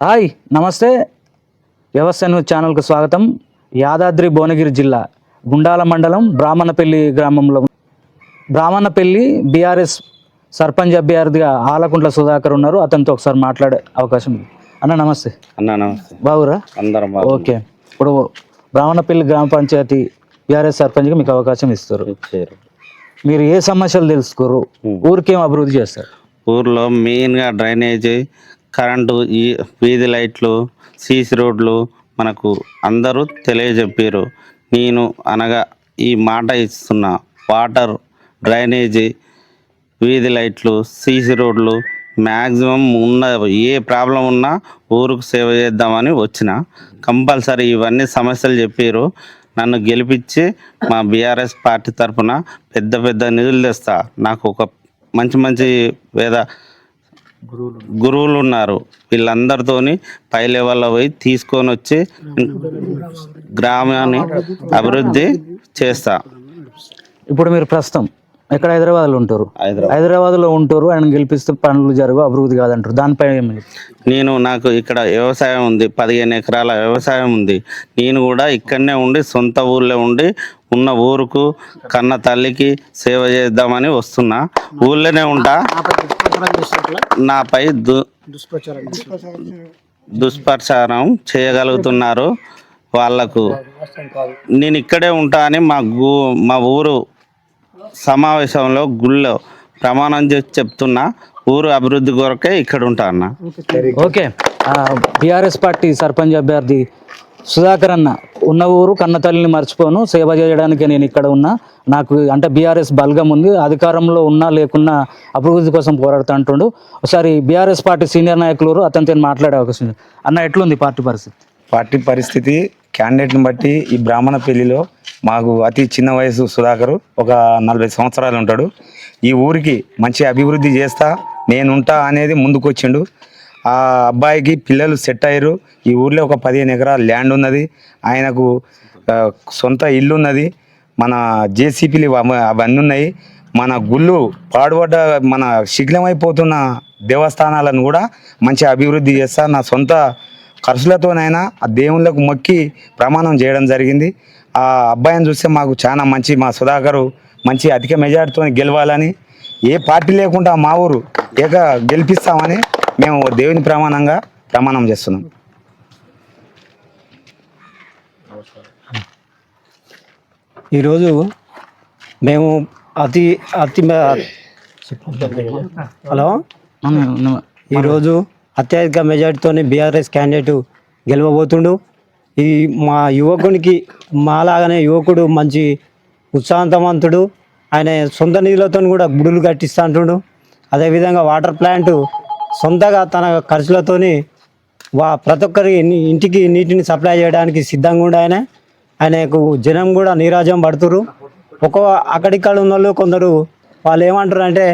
Hi నమస్తే. వ్యవసాయ news ఛానల్కు స్వాగతం. యాదాద్రి భువనగిరి జిల్లా గుండాల మండలం బ్రాహ్మణపల్లి గ్రామంలో బ్రాహ్మణపల్లి బీఆర్ఎస్ సర్పంచ్ అభ్యర్థిగా ఆలకుంట్ల సుధాకర్ ఉన్నారు. అతనితో ఒకసారి మాట్లాడే అవకాశం ఉంది. అన్న నమస్తే. అన్న నమస్తే. బాగురా అందరం. ఓకే. ఇప్పుడు బ్రాహ్మణపల్లి గ్రామ పంచాయతీ బీఆర్ఎస్ సర్పంచ్గా మీకు అవకాశం ఇస్తారు. మీరు ఏ సమస్యలు తెలుసుకోరు? ఊరికేం అభివృద్ధి చేస్తారు? ఊర్లో మెయిన్గా డ్రైనేజీ కరెంటు ఈ వీధి లైట్లు సీసీ రోడ్లు మనకు అందరూ తెలియజెప్పారు నేను అనగా ఈ మాట ఇస్తున్నా. వాటర్ డ్రైనేజీ వీధి లైట్లు సీసీ రోడ్లు మ్యాక్సిమం ఉన్న ఏ ప్రాబ్లం ఉన్నా ఊరుకు సేవ చేద్దామని వచ్చిన. కంపల్సరీ ఇవన్నీ సమస్యలు చెప్పారు నన్ను గెలిపించి మా బీఆర్ఎస్ పార్టీ తరఫున పెద్ద పెద్ద నిధులు తెస్తా. నాకు ఒక మంచి మంచి వేద గురువులు ఉన్నారు వీళ్ళందరితోని పై లెవెల్లో పోయి తీసుకొని వచ్చి గ్రామాన్ని అభివృద్ధి చేస్తా. ఇప్పుడు మీరు ప్రస్తుతం ఎక్కడ హైదరాబాద్లో ఉంటారు? హైదరాబాద్. హైదరాబాద్లో ఉంటారు ఆయన గెలిపిస్తే పనులు జరుగు అభివృద్ధి కాదంటారు. దానిపై? నేను నాకు ఇక్కడ వ్యవసాయం ఉంది పదిహేను ఎకరాల వ్యవసాయం ఉంది. నేను కూడా ఇక్కడనే ఉండి సొంత ఊర్లో ఉండి ఉన్న ఊరుకు కన్న తల్లికి సేవ చేద్దామని వస్తున్నా. ఊళ్ళోనే ఉంటా. నాపై దు దుష్ప్రచారం చేయగలుగుతున్నారు వాళ్ళకు నేను ఇక్కడే ఉంటా అని మా గు మా ఊరు సమావేశంలో గుళ్ళో ప్రమాణం చేసి చెప్తున్నా. ఊరు అభివృద్ధి కొరకే ఇక్కడ ఉంటా అన్న. ఓకే. బీఆర్ఎస్ పార్టీ సర్పంచ్ అభ్యర్థి సుధాకర్ అన్న ఉన్న ఊరు కన్నతల్లిని మర్చిపోను సేవ చేయడానికి నేను ఇక్కడ ఉన్నా. నాకు అంటే బీఆర్ఎస్ బలగం ఉంది అధికారంలో ఉన్నా లేకున్నా అభివృద్ధి కోసం పోరాడుతూ అంటుండు. ఒకసారి బీఆర్ఎస్ పార్టీ సీనియర్ నాయకులు అతనితో మాట్లాడే అవకాశం ఉంది. అన్న ఎట్లుంది పార్టీ పరిస్థితి? పార్టీ పరిస్థితి క్యాండిడేట్ని బట్టి ఈ బ్రాహ్మణ పెళ్ళిలో మాకు అతి చిన్న వయసు సుధాకరు ఒక నలభై సంవత్సరాలు ఉంటాడు. ఈ ఊరికి మంచి అభివృద్ధి చేస్తా నేనుంటా అనేది ముందుకొచ్చిండు. ఆ అబ్బాయికి పిల్లలు సెట్ అయ్యారు. ఈ ఊర్లో ఒక పదిహేను ఎకరాల ల్యాండ్ ఉన్నది. ఆయనకు సొంత ఇల్లు ఉన్నది మన జేసీపీలు అవన్నీ ఉన్నాయి. మన గుళ్ళు పాడుపడ్డ మన శిథిలమైపోతున్న దేవస్థానాలను కూడా మంచి అభివృద్ధి చేస్తా నా సొంత ఖర్చులతోనైనా ఆ దేవుళ్ళకు మొక్కి ప్రమాణం చేయడం జరిగింది. ఆ అబ్బాయిని చూస్తే మాకు చాలా మంచి మా సుధాకరు మంచి అధిక మెజార్టీతో గెలవాలని. ఏ పార్టీ లేకుండా మా ఊరు ఏక గెలిపిస్తామని మేము దేవుని ప్రమాణంగా ప్రమాణం చేస్తున్నాం. ఈరోజు మేము అతి అతి హలో? ఈరోజు అత్యధిక మెజార్టీతోనే బీఆర్ఎస్ క్యాండిడేట్ గెలవబోతుండు. ఈ మా యువకునికి మాలాగానే యువకుడు మంచి ఉత్సాహంతవంతుడు ఆయన సొంత నిధులతో కూడా గుడులు కట్టిస్తూ అంటుండు. అదేవిధంగా వాటర్ ప్లాంట్ సొంతగా తన ఖర్చులతోని వా ప్రతి ఒక్కరి ఇంటికి నీటిని సప్లై చేయడానికి సిద్ధంగా ఉండే ఆయన. ఆయనకు జనం కూడా నీరాజం పడుతురు. ఒక అక్కడిక్కడ ఉన్న వాళ్ళు కొందరు వాళ్ళు ఏమంటారు అంటే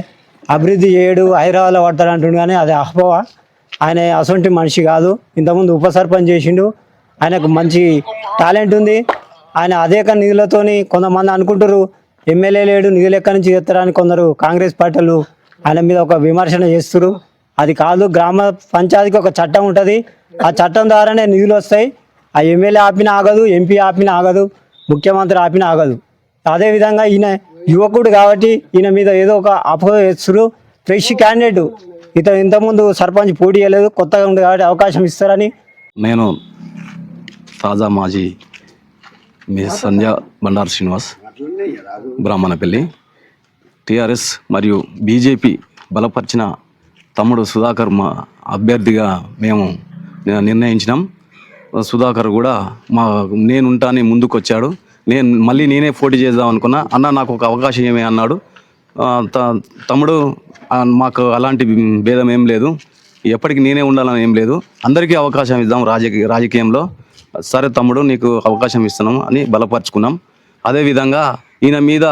అభివృద్ధి చేయడు హైదరాబాద్లో పడతాడు అంటుండు కానీ అది అహ్బవ ఆయన అసొంటి మనిషి కాదు. ఇంతకుముందు ఉప సర్పంచ్ చేసిండు. ఆయనకు మంచి టాలెంట్ ఉంది. ఆయన అదేక నిధులతోని కొంతమంది అనుకుంటారు ఎమ్మెల్యే లేడు నిధులు ఎక్కడి నుంచి చేస్తారని కొందరు కాంగ్రెస్ పార్టీలు ఆయన మీద ఒక విమర్శన చేస్తారు అది కాదు గ్రామ పంచాయతీకి ఒక చట్టం ఉంటుంది. ఆ చట్టం ద్వారానే నిధులు వస్తాయి. ఆ ఎమ్మెల్యే ఆపిన ఆగదు ఎంపీ ఆపిన ఆగదు ముఖ్యమంత్రి ఆపిన ఆగదు. అదేవిధంగా ఈయన యువకుడు కాబట్టి ఈయన మీద ఏదో ఒక అపోహ చేస్తారు ఫ్రెష్ క్యాండిడేట్. ఇతను ఇంతకుముందు సర్పంచ్ పోటీ చేయలేదు కొత్తగా ఉంది కాబట్టి అవకాశం ఇస్తారని. నేను తాజా మాజీ మీ సంధ్య బండారు శ్రీనివాస్ బ్రాహ్మణపల్లి. టిఆర్ఎస్ మరియు బీజేపీ బలపరిచిన తమ్ముడు సుధాకర్ మా అభ్యర్థిగా మేము నిర్ణయించినాం. సుధాకర్ కూడా మా నేనుంటాని ముందుకొచ్చాడు. నేను మళ్ళీ నేనే పోటీ చేద్దాం అనుకున్నా. అన్న నాకు ఒక అవకాశం ఏమే అన్నాడు. తమ్ముడు మాకు అలాంటి భేదం ఏం లేదు. ఎప్పటికి నేనే ఉండాలని ఏం లేదు. అందరికీ అవకాశం ఇద్దాం రాజకీయ రాజకీయంలో. సరే తమ్ముడు నీకు అవకాశం ఇస్తున్నాం అని బలపరుచుకున్నాం. అదేవిధంగా ఈయన మీద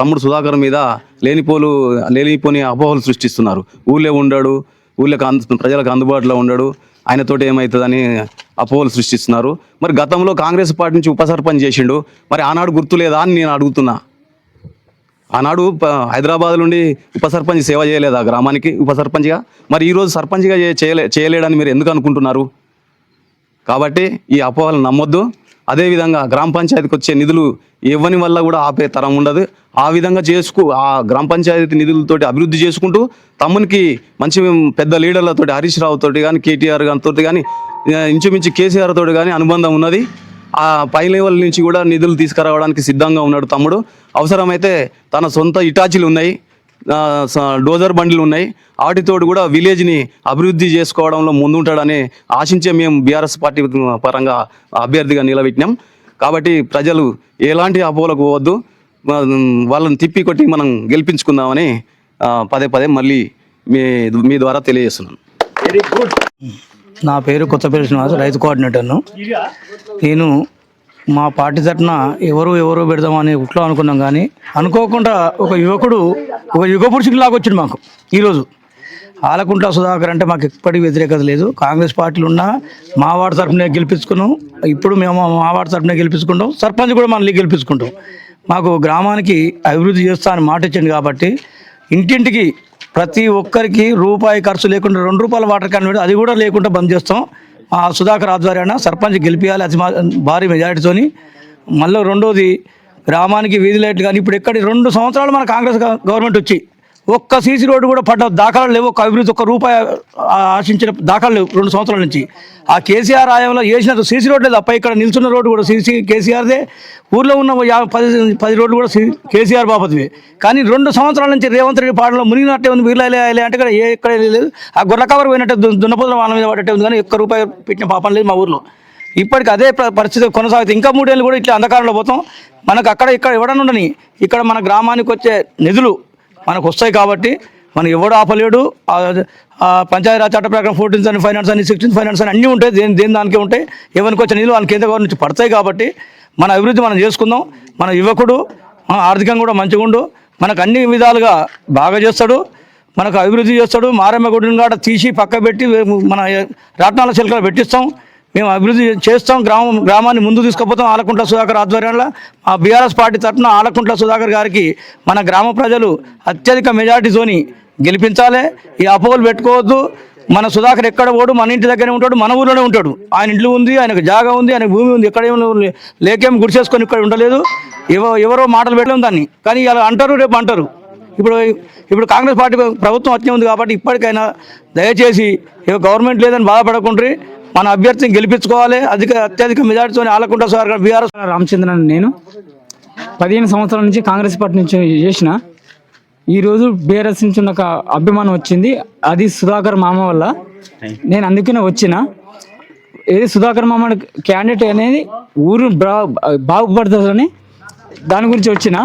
తమ్ముడు సుధాకర్ మీద లేనిపోలు లేనిపోని అపోహలు సృష్టిస్తున్నారు. ఊళ్ళో ఉండడు ఊళ్ళకి అందు ప్రజలకు అందుబాటులో ఉండడు. ఆయనతోటి ఏమవుతుందని అపోహలు సృష్టిస్తున్నారు. మరి గతంలో కాంగ్రెస్ పార్టీ నుంచి ఉప సర్పంచ్ చేసిండు. మరి ఆనాడు గుర్తు లేదా అని నేను అడుగుతున్నా. ఆనాడు ప- హైదరాబాద్ నుండి ఉప సర్పంచ్ సేవ చేయలేదా గ్రామానికి ఉప సర్పంచ్గా మరి ఈరోజు సర్పంచ్గా చేయలే చేయలేడని మీరు ఎందుకు అనుకుంటున్నారు? కాబట్టి ఈ అపోహలు నమ్మొద్దు. అదేవిధంగా గ్రామ పంచాయతీకి వచ్చే నిధులు ఇవ్వని వల్ల కూడా ఆపే తరం ఉండదు. ఆ విధంగా చేసుకు ఆ గ్రామ పంచాయతీ నిధులతోటి అభివృద్ధి చేసుకుంటూ తమ్మునికి మంచి పెద్ద లీడర్లతోటి హరీష్ రావు తోటి కానీ కేటీఆర్ గారితో కానీ ఇంచుమించు కేసీఆర్ తోటి కానీ అనుబంధం ఉన్నది. ఆ పై లెవెల్ నుంచి కూడా నిధులు తీసుకురావడానికి సిద్ధంగా ఉన్నాడు తమ్ముడు. అవసరమైతే తన సొంత ఇటాచీలు ఉన్నాయి. డోజర్ బండ్లు ఉన్నాయి. వాటితోటి కూడా విలేజ్ని అభివృద్ధి చేసుకోవడంలో ముందుంటాడని ఆశించే మేము బీఆర్ఎస్ పార్టీ పరంగా అభ్యర్థిగా నిలబెట్టినాం. కాబట్టి ప్రజలు ఎలాంటి అపోలకు పోవద్దు. వాళ్ళని తిప్పి కొట్టి మనం గెలిపించుకుందామని పదే పదే మళ్ళీ మీ మీ ద్వారా తెలియజేస్తున్నాను నా పేరు కొత్తపల్లి శ్రీనివాస్ రైతు కోఆర్డినేటర్ను. నేను మా పార్టీ తరఫున ఎవరు ఎవరు పెడదామని ఉట్లో అనుకున్నాం కానీ అనుకోకుండా ఒక యువకుడు ఒక యుగ పురుషుడు లాగా వచ్చిండు మాకు ఈరోజు ఆలకుంట్ల సుధాకర్ అంటే మాకు ఎప్పటికీ వ్యతిరేకత లేదు. కాంగ్రెస్ పార్టీలు ఉన్నా మా తరఫునే గెలిపించుకున్నాం. ఇప్పుడు మేము మా తరఫునే గెలిపించుకుంటాం. సర్పంచ్ కూడా మళ్ళీ గెలిపించుకుంటాం. మాకు గ్రామానికి అభివృద్ధి చేస్తా అని మాట ఇచ్చింది కాబట్టి ఇంటింటికి ప్రతి ఒక్కరికి రూపాయి ఖర్చు లేకుండా రెండు రూపాయల వాటర్ క్యాన్ అది కూడా లేకుండా బంద్ చేస్తాం. ఆ సుధాకర్ ఆధ్వర్యాన సర్పంచ్ గెలిపించాలి అతి భారీ మెజారిటీతోని మళ్ళీ రెండోది గ్రామానికి వీధి లైట్లు కానీ ఇప్పుడు ఎక్కడి రెండు సంవత్సరాలు మన కాంగ్రెస్ గవర్నమెంట్ వచ్చి ఒక్క సీసీ రోడ్డు కూడా పడ్డ దాఖలాలు లేవు ఒక్క అభివృద్ధి ఒక్క రూపాయి ఆశించిన దాఖలు లేవు రెండు సంవత్సరాల నుంచి. ఆ కేసీఆర్ ఆయంలో చేసిన సీసీ రోడ్డు తప్ప ఇక్కడ నిల్చున్న రోడ్డు కూడా సీసీ కేసీఆర్దే. ఊర్లో ఉన్న పది పది రోడ్లు కూడా సీ- కేసీఆర్ బాపతివే. కానీ రెండు సంవత్సరాల నుంచి రేవంత్ రెడ్డి పాటలో మునిగినట్టే ఉంది వీళ్ళు అంటే ఇక్కడ ఏ ఎక్కడ లేదు. ఆ గొర్రె కవర్ పోయినట్టే దు- దున్నపోతుల వాళ్ళ మీద పడ్డట్టే ఉంది కానీ ఒక్క రూపాయి పెట్టిన పాపం లేదు మా ఊర్లో. ఇప్పటికి అదే పరిస్థితి కొనసాగుతుంది. ఇంకా మూడేళ్ళు కూడా ఇట్లా అంధకారంలో పోతాం. మనకు అక్కడ ఇక్కడ ఇవ్వడం ఉండని ఇక్కడ మన గ్రామానికి వచ్చే నిధులు మనకు వస్తాయి కాబట్టి మనం ఎవడు ఆపలేడు. పంచాయతీరాజ్ చట్ట ప్రకారం ఫోర్టీన్త్ అని ఫైనాన్స్ అని సిక్స్టీన్త్ ఫైనాన్స్ అని అన్నీ ఉంటాయి. దేని దేని దానికే ఉంటాయి. ఎవరికి వచ్చే నిధులు వాళ్ళకి కేంద్ర గవర్నమెంట్ నుంచి పడతాయి కాబట్టి మన అభివృద్ధి మనం చేసుకుందాం. మన యువకుడు మన ఆర్థికంగా కూడా మంచిగా ఉండు. మనకు అన్ని విధాలుగా బాగా చేస్తాడు. మనకు అభివృద్ధి చేస్తాడు. మారమ్మ గుడిని కూడా తీసి పక్క పెట్టి మన రాట్నాల చిలకలు పెట్టిస్తాం. మేము అభివృద్ధి చేస్తాం గ్రామం గ్రామాన్ని ముందు తీసుకుపోతాం ఆలకుంట్ల సుధాకర్ ఆధ్వర్యంలో. ఆ బీఆర్ఎస్ పార్టీ తరఫున ఆలకుంట్ల సుధాకర్ గారికి మన గ్రామ ప్రజలు అత్యధిక మెజార్టీతోని గెలిపించాలి. ఈ అపోహలు పెట్టుకోవద్దు. మన సుధాకర్ ఎక్కడ పోడు? మన ఇంటి దగ్గరే ఉంటాడు. మన ఊర్లోనే ఉంటాడు. ఆయన ఇంట్లో ఉంది ఆయనకు జాగా ఉంది ఆయన భూమి ఉంది. ఎక్కడ లేకేం లే- చేసుకొని గుడిసేసుకొని ఇక్కడ ఉండలేదు. ఎవ ఎవరో మాటలు పెట్టలేము దాన్ని. కానీ ఇలా అంటారు రేపు అంటారు. ఇప్పుడు ఇప్పుడు కాంగ్రెస్ పార్టీ ప్రభుత్వం వచ్చే ఉంది కాబట్టి ఇప్పటికైనా దయచేసి ఇక గవర్నమెంట్ లేదని బాధపడకుండా మన అభ్యర్థిని గెలిపించుకోవాలి. అధిక అత్యధిక మెజార్టీతో ఆలకుంట సార్ బీఆర్ఎస్ రామచంద్రన్ నేను పదిహేను సంవత్సరాల నుంచి కాంగ్రెస్ పార్టీ నుంచి చేసిన. ఈరోజు బీఆర్ఎస్ నుంచి నాకు అభిమానం వచ్చింది. అది సుధాకర్ మామ వల్ల నేను అందుకనే వచ్చిన. ఏది సుధాకర్ మామ క్యాండిడేట్ అనేది ఊరు బా బాగుపడుతుందని దాని గురించి వచ్చిన.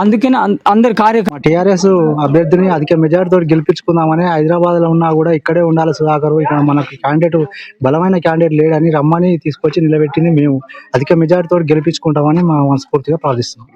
అందుకనే అందరి కార్య టీఆర్ఎస్ అభ్యర్థిని అధిక మెజార్టీతో గెలిపించుకుందామని హైదరాబాద్లో ఉన్నా కూడా ఇక్కడే ఉండాలి సుధాకర్. ఇక్కడ మనకు క్యాండిడేట్ బలమైన క్యాండిడేట్ లేడని రమ్మని తీసుకొచ్చి నిలబెట్టింది మేము. అధిక మెజార్టీతో గెలిపించుకుంటామని మా మనస్ఫూర్తిగా ప్రార్థిస్తున్నాం.